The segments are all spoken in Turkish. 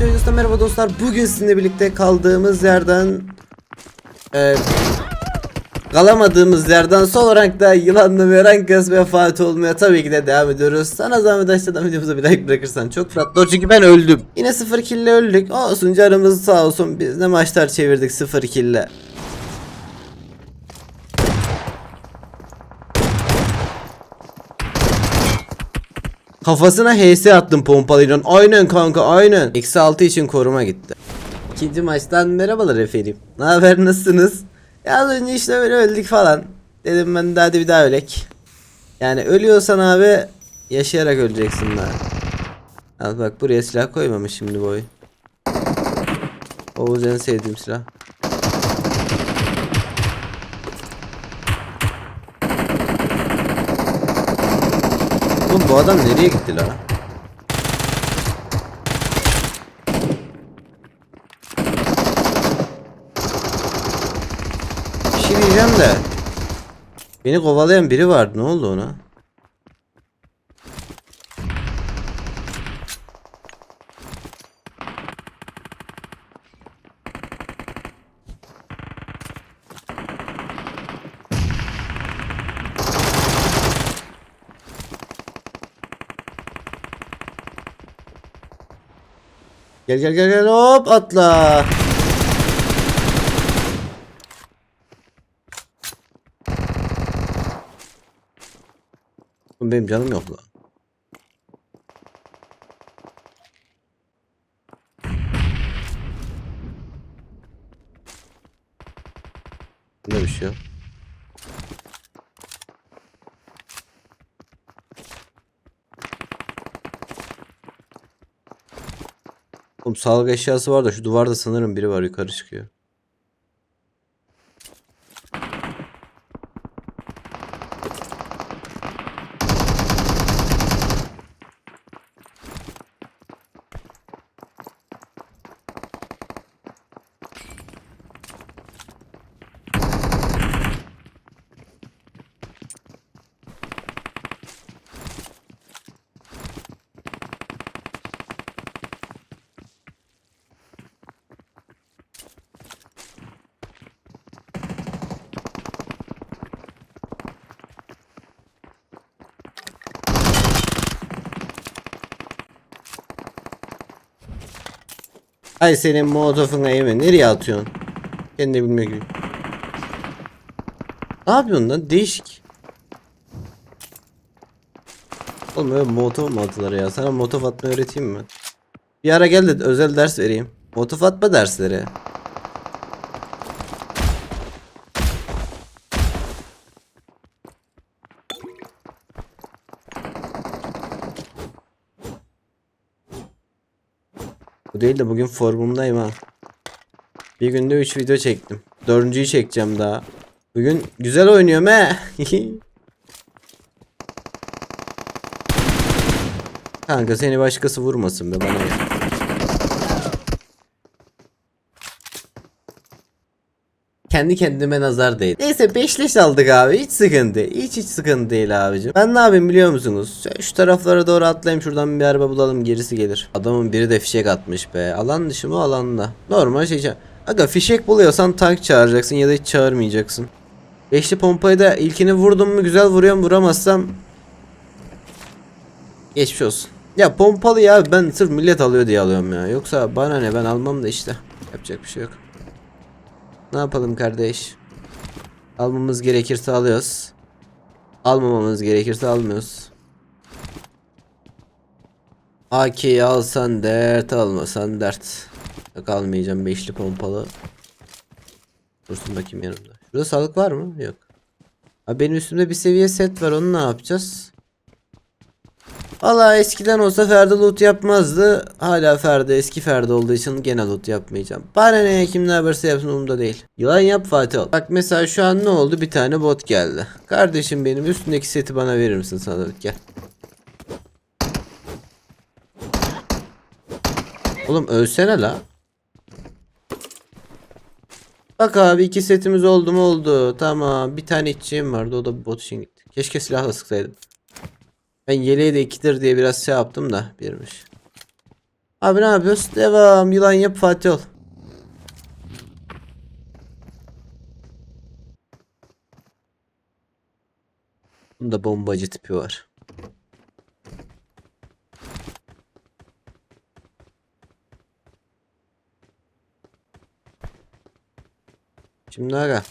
Videosunda merhaba dostlar. Bugün sizinle birlikte kaldığımız yerden e, kalamadığımız yerden sol rankta yılanlı ve rank kasmaya Fatih olmaya tabii ki de devam ediyoruz. Sana zahmet aşağıdan videomuza bir like bırakırsan çok olur çünkü ben öldüm. Yine 0 kill ile öldük. Olsun canımız sağ olsun. Biz ne maçlar çevirdik 0 kill Kafasına HS attım pompalıyla. Aynen kanka aynen. Eksi 6 için koruma gitti. İkinci maçtan merhabalar efendim. Ne haber nasılsınız? Ya az önce işte böyle öldük falan. Dedim ben de hadi bir daha ölek. Yani ölüyorsan abi yaşayarak öleceksin daha. Al bak buraya silah koymamış şimdi bu oyun. Oğuz en sevdiğim silah. Oğlum bu adam nereye gitti la? Bir şey diyeceğim de. Beni kovalayan biri vardı. Ne oldu ona? Gel gel gel gel hop atla. Benim canım yok lan. Ne bir şey yok. Oğlum sağlık eşyası var da şu duvarda sanırım biri var yukarı çıkıyor. Ay senin molotofuna yeme nereye atıyorsun? Kendi bilmiyor gibi. Ne yapıyorsun lan? Değişik. Oğlum öyle molotof mu atılır ya? Sana molotof atmayı öğreteyim mi? Bir ara gel de özel ders vereyim. Molotof atma dersleri. Bu değil de bugün formumdayım ha. Bir günde 3 video çektim. Dördüncüyü çekeceğim daha. Bugün güzel oynuyorum he. Kanka seni başkası vurmasın be bana. Kendi kendime nazar değil. Neyse 5 leş aldık abi. Hiç sıkıntı. Hiç hiç sıkıntı değil abicim. Ben ne yapayım biliyor musunuz? Şu taraflara doğru atlayayım şuradan bir araba bulalım gerisi gelir. Adamın biri de fişek atmış be. Alan dışı mı alanda? Normal şey. Aga fişek buluyorsan tank çağıracaksın ya da hiç çağırmayacaksın. Beşli pompayı da ilkini vurdum mu güzel vuruyorum vuramazsam Geçmiş olsun. Ya pompalı ya ben sırf millet alıyor diye alıyorum ya. Yoksa bana ne ben almam da işte. Yapacak bir şey yok. Ne yapalım kardeş? Almamız gerekirse alıyoruz. Almamamız gerekirse almıyoruz. AK'yi alsan dert almasan dert. Yok almayacağım beşli pompalı. Dursun bakayım yanımda. Şurada sağlık var mı? Yok. Abi benim üstümde bir seviye set var onu ne yapacağız? Valla eskiden olsa Ferdi loot yapmazdı. Hala Ferdi eski Ferdi olduğu için gene loot yapmayacağım. Bana ne kim ne yaparsa yapsın umurumda değil. Yılan yap Fatih ol. Bak mesela şu an ne oldu? Bir tane bot geldi. Kardeşim benim üstündeki seti bana verir misin sana gel. Oğlum ölsene la. Bak abi iki setimiz oldu mu oldu. Tamam bir tane içeceğim vardı o da bot için gitti. Keşke silahla sıksaydım. Ben yeleği de ikidir diye biraz şey yaptım da birmiş. Abi ne yapıyoruz? Devam. Yılan yap Fatih ol. Bunda bombacı tipi var. Şimdi aga.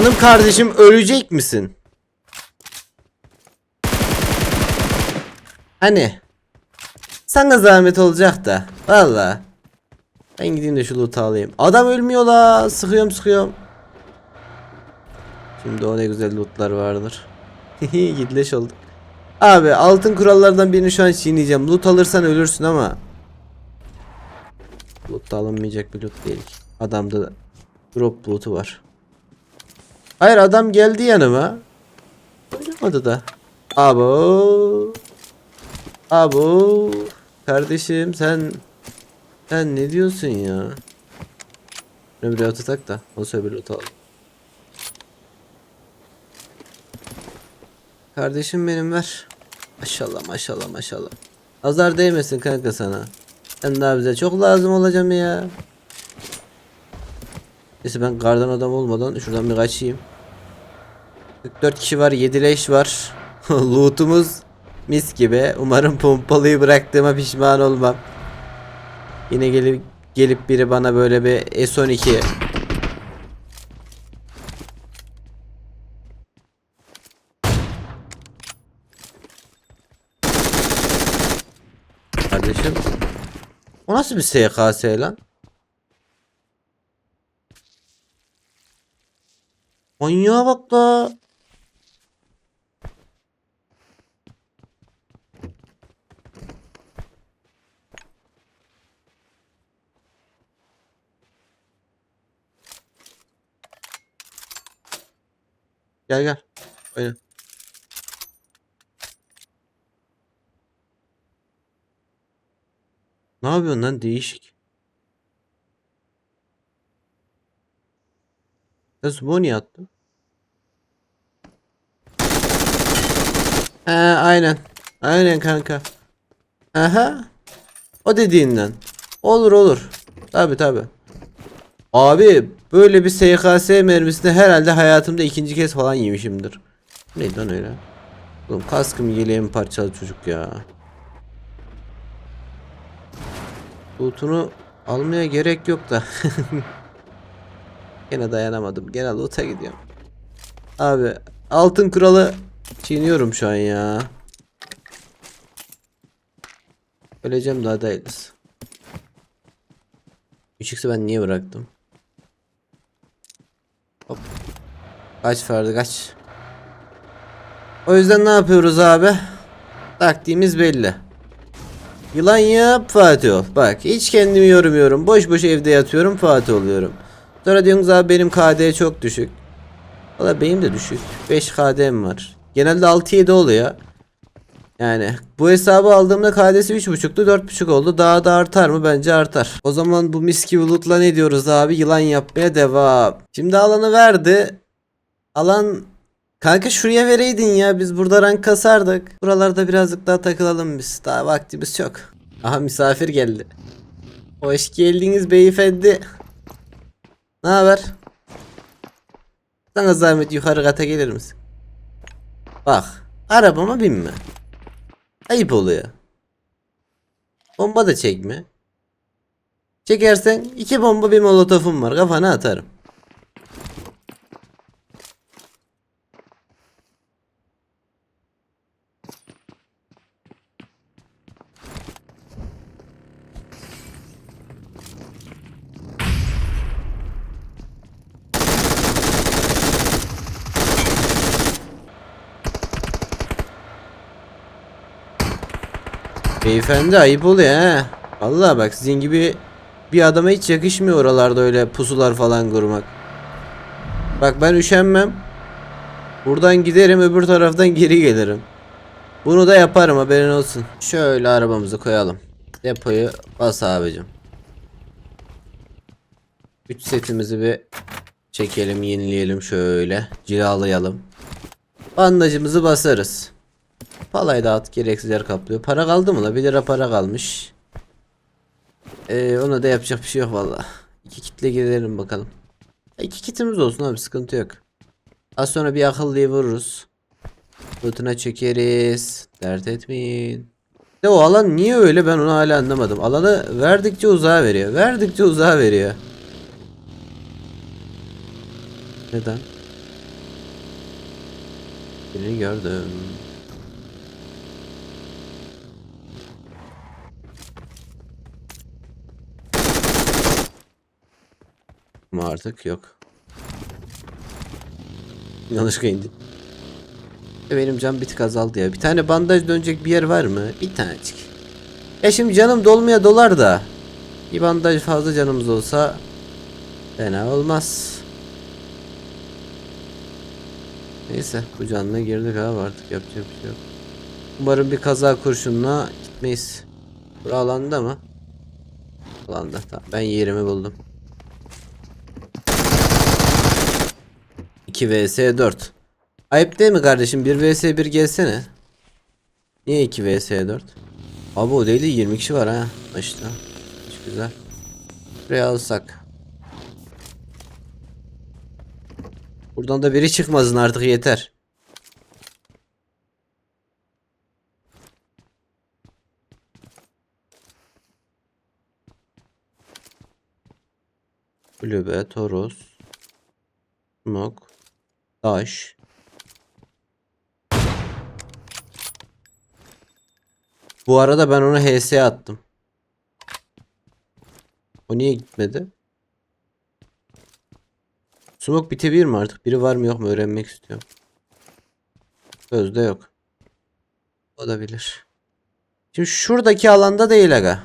Canım kardeşim ölecek misin? Hani? Sana zahmet olacak da. Valla. Ben gideyim de şu loot'u alayım. Adam ölmüyor la. Sıkıyorum sıkıyorum. Şimdi o ne güzel loot'lar vardır. Gitleş olduk. Abi altın kurallardan birini şu an çiğneyeceğim. Loot alırsan ölürsün ama. Loot da alınmayacak bir loot değil. ki. Adamda drop loot'u var. Hayır adam geldi yanıma. Oynamadı da. Abo. Abo. Kardeşim sen sen ne diyorsun ya? Ne bir loot da o bir loot alalım. Kardeşim benim ver. Maşallah maşallah maşallah. Azar değmesin kanka sana. Sen daha bize çok lazım olacağım ya. Neyse ben kardan adam olmadan şuradan bir kaçayım. 44 kişi var 7 leş var. Loot'umuz mis gibi. Umarım pompalıyı bıraktığıma pişman olmam. Yine gelip gelip biri bana böyle bir S12 Kardeşim O nasıl bir SKS lan? Manyağa bak la. Gel gel. Oyna. Ne yapıyorsun lan değişik. Sen smoke niye attın? He aynen. Aynen kanka. Aha. O dediğinden. Olur olur. Tabi tabi. Abi böyle bir SKS mermisini herhalde hayatımda ikinci kez falan yemişimdir. Neydi lan öyle? Oğlum kaskım yeleğim parçalı çocuk ya. Loot'unu almaya gerek yok da. Gene dayanamadım. Gene loot'a gidiyorum. Abi altın kuralı çiğniyorum şu an ya. Öleceğim daha değiliz. 3x'i ben niye bıraktım? Hop. Kaç Ferdi kaç. O yüzden ne yapıyoruz abi? Taktiğimiz belli. Yılan yap Fatih ol. Bak hiç kendimi yormuyorum. Boş boş evde yatıyorum Fatih oluyorum. Sonra diyorsunuz abi benim KD çok düşük. Valla benim de düşük. 5 KD'm var. Genelde 6-7 oluyor. Yani bu hesabı aldığımda KD'si 3.5'tu 4.5 oldu. Daha da artar mı? Bence artar. O zaman bu mis gibi loot'la ne diyoruz abi? Yılan yapmaya devam. Şimdi alanı verdi. Alan Kanka şuraya vereydin ya biz burada rank kasardık. Buralarda birazcık daha takılalım biz. Daha vaktimiz yok. Aha misafir geldi. Hoş geldiniz beyefendi. Ne haber? Sana zahmet yukarı kata gelir misin? Bak arabama binme. Ayıp oluyor. Bomba da çekme. Çekersen iki bomba bir molotofum var kafana atarım. Beyefendi ayıp oluyor ha. Vallahi bak sizin gibi bir adama hiç yakışmıyor oralarda öyle pusular falan kurmak. Bak ben üşenmem. Buradan giderim öbür taraftan geri gelirim. Bunu da yaparım haberin olsun. Şöyle arabamızı koyalım. Depoyu bas abicim. 3 setimizi bir çekelim, yenileyelim şöyle. Cilalayalım. Bandajımızı basarız. Palayı dağıt gereksiz yer kaplıyor. Para kaldı mı la? 1 lira para kalmış. Ee, ona da yapacak bir şey yok valla. İki kitle gidelim bakalım. İki kitimiz olsun abi sıkıntı yok. Az sonra bir akıllıyı vururuz. Fırtına çekeriz. Dert etmeyin. De o alan niye öyle ben onu hala anlamadım. Alanı verdikçe uzağa veriyor. Verdikçe uzağa veriyor. Neden? Birini gördüm. Ama artık yok. Yanlışlıkla indi. E, Benim can bir tık azaldı ya. Bir tane bandaj dönecek bir yer var mı? Bir tanecik. Ya şimdi canım dolmaya dolar da. Bir bandaj fazla canımız olsa fena olmaz. Neyse bu canına girdik abi artık yapacak bir şey yok. Umarım bir kaza kurşunla gitmeyiz. Bura alanda mı? Alanda tamam ben yerimi buldum. 2 vs 4. Ayıp değil mi kardeşim? 1 vs 1 gelsene. Niye 2 vs 4? Abi o değil de 20 kişi var ha. İşte. Hiç güzel. Buraya alsak. Buradan da biri çıkmasın artık yeter. Kulübe, Toros, Smoke, Taş. Bu arada ben onu HS'ye attım. O niye gitmedi? Smoke bitebilir mi artık? Biri var mı yok mu öğrenmek istiyorum. Sözde yok. O da bilir. Şimdi şuradaki alanda değil aga.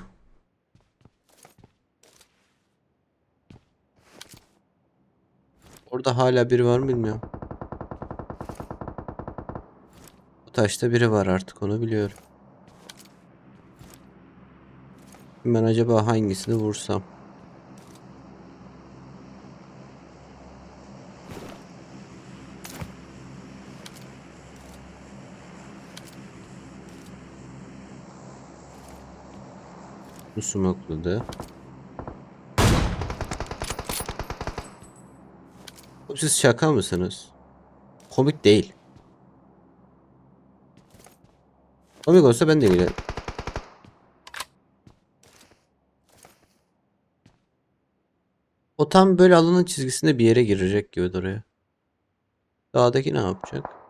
Orada hala biri var mı bilmiyorum. Bu taşta biri var artık onu biliyorum. Ben acaba hangisini vursam? Bu smokladı. Siz şaka mısınız? Komik değil. Komik olsa ben de gülerim. O tam böyle alanın çizgisinde bir yere girecek gibi duruyor. Dağdaki ne yapacak?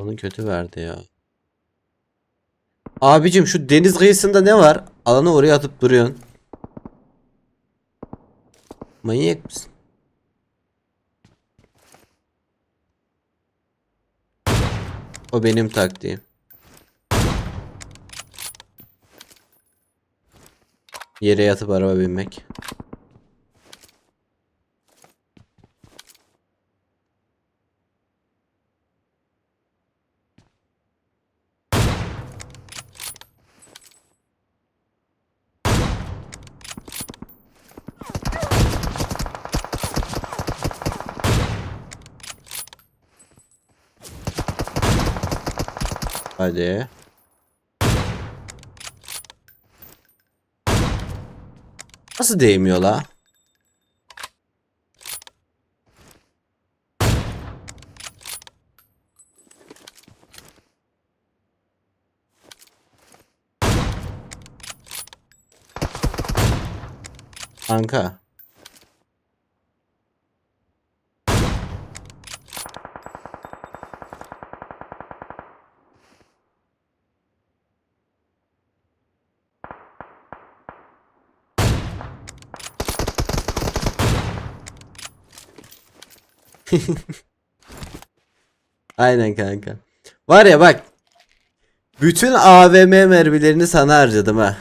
Onun kötü verdi ya. Abicim şu deniz kıyısında ne var? Alanı oraya atıp duruyorsun. Manyak mısın? O benim taktiğim. Yere yatıp araba binmek. Hadi. Nasıl değmiyor la? Kanka. Aynen kanka. Var ya bak. Bütün AVM mermilerini sana harcadım ha.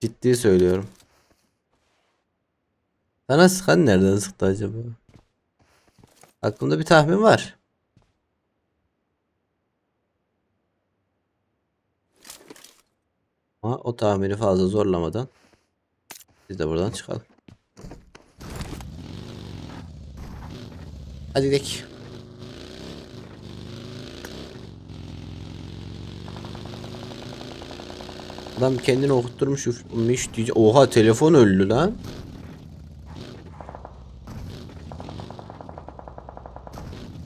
Ciddi söylüyorum. Sana sıkan nereden sıktı acaba? Aklımda bir tahmin var. Ama o tahmini fazla zorlamadan biz de buradan çıkalım. Hadi gidelim. Adam kendini okutturmuş diye. Oha telefon öldü lan.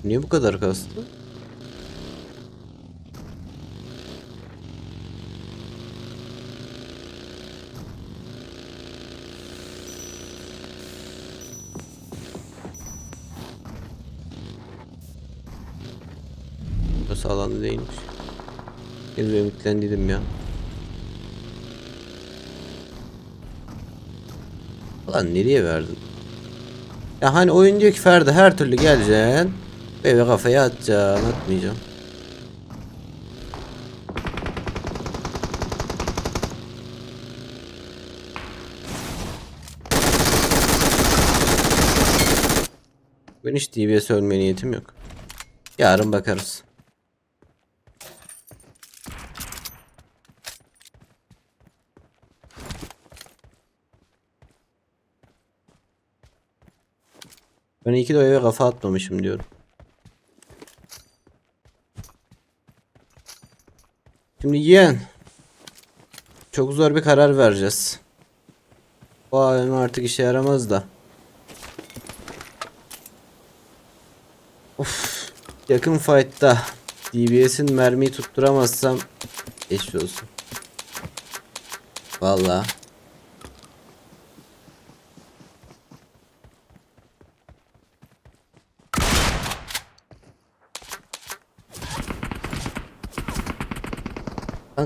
Niye bu kadar kastı? Alanı değilmiş. Yine ümitlendiydim ya. Lan nereye verdin? Ya hani oyun diyor ki Ferdi her türlü geleceksin. Eve kafaya atacaksın. Atmayacağım. Ben hiç DBS ölme niyetim yok. Yarın bakarız. Ben iki de o eve kafa atmamışım diyorum. Şimdi yeğen. Çok zor bir karar vereceğiz. Bu AVM artık işe yaramaz da. Of. Yakın fight'ta DBS'in mermiyi tutturamazsam geçmiş olsun. Vallahi.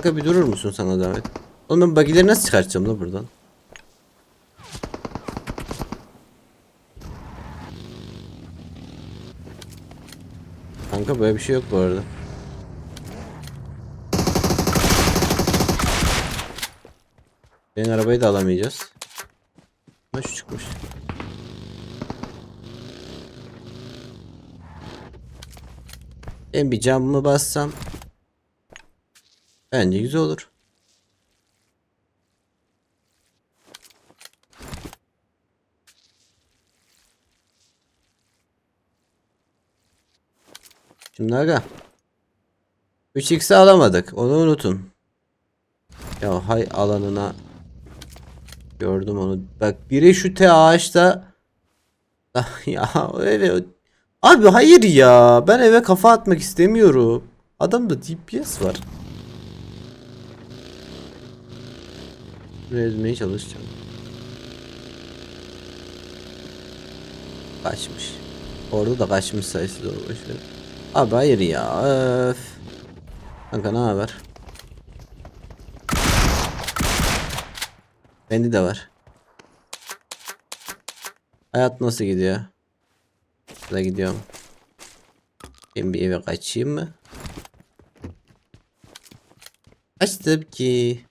Kanka bir durur musun sana davet? Oğlum ben bagileri nasıl çıkartacağım la buradan? Kanka böyle bir şey yok bu arada. Benim arabayı da alamayacağız. Ama şu çıkmış. Ben bir camımı bassam Bence güzel olur. Şimdi aga. 3x'i alamadık. Onu unutun. Ya hay alanına. Gördüm onu. Bak biri şu te ağaçta. Ya eve. Abi hayır ya. Ben eve kafa atmak istemiyorum. Adamda DPS var. Buraya ezmeye çalışacağım. Kaçmış. Orada da kaçmış sayısı doğru boşver. Abi hayır ya. Öf. Kanka ne haber? Bende de var. Hayat nasıl gidiyor? Da gidiyorum. Ben bir eve kaçayım mı? Kaçtım ki.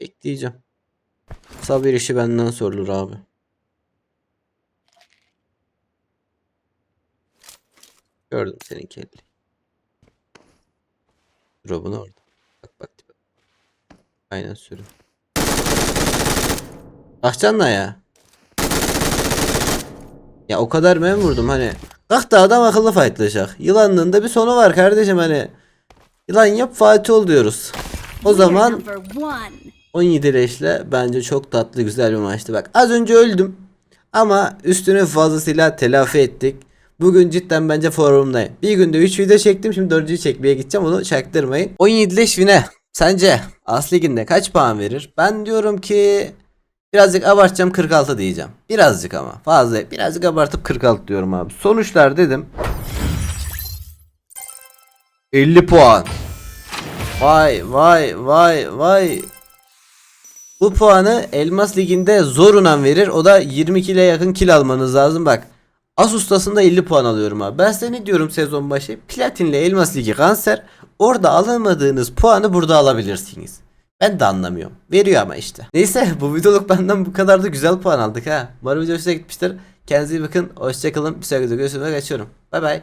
Bekleyeceğim. Sabir işi benden sorulur abi. Gördüm senin kelli. Drop'un orada. Bak bak. Aynen sürü. Bakcanla ya. Ya o kadar ben vurdum hani. Kalk da adam akıllı fightlaşak. Yılanlığın da bir sonu var kardeşim hani. Yılan yap Fatih ol diyoruz. O zaman. 17 leşle bence çok tatlı güzel bir maçtı. Bak az önce öldüm. Ama üstünü fazlasıyla telafi ettik. Bugün cidden bence forumdayım. Bir günde 3 video çektim. Şimdi 4'cüyü çekmeye gideceğim. Onu çaktırmayın. 17 leş Vine. Sence As Ligi'nde kaç puan verir? Ben diyorum ki birazcık abartacağım 46 diyeceğim. Birazcık ama fazla. Birazcık abartıp 46 diyorum abi. Sonuçlar dedim. 50 puan. Vay vay vay vay. Bu puanı Elmas Ligi'nde zorundan verir. O da 22 ile yakın kill almanız lazım. Bak Asus'tasında 50 puan alıyorum abi. Ben size ne diyorum sezon başı? Platinle Elmas Ligi kanser. Orada alamadığınız puanı burada alabilirsiniz. Ben de anlamıyorum. Veriyor ama işte. Neyse bu videoluk benden bu kadar da güzel puan aldık ha. Umarım video hoşuna gitmiştir. Kendinize iyi bakın. Hoşçakalın. Bir sonraki videoda görüşmek üzere. Geçiyorum. Bay bay.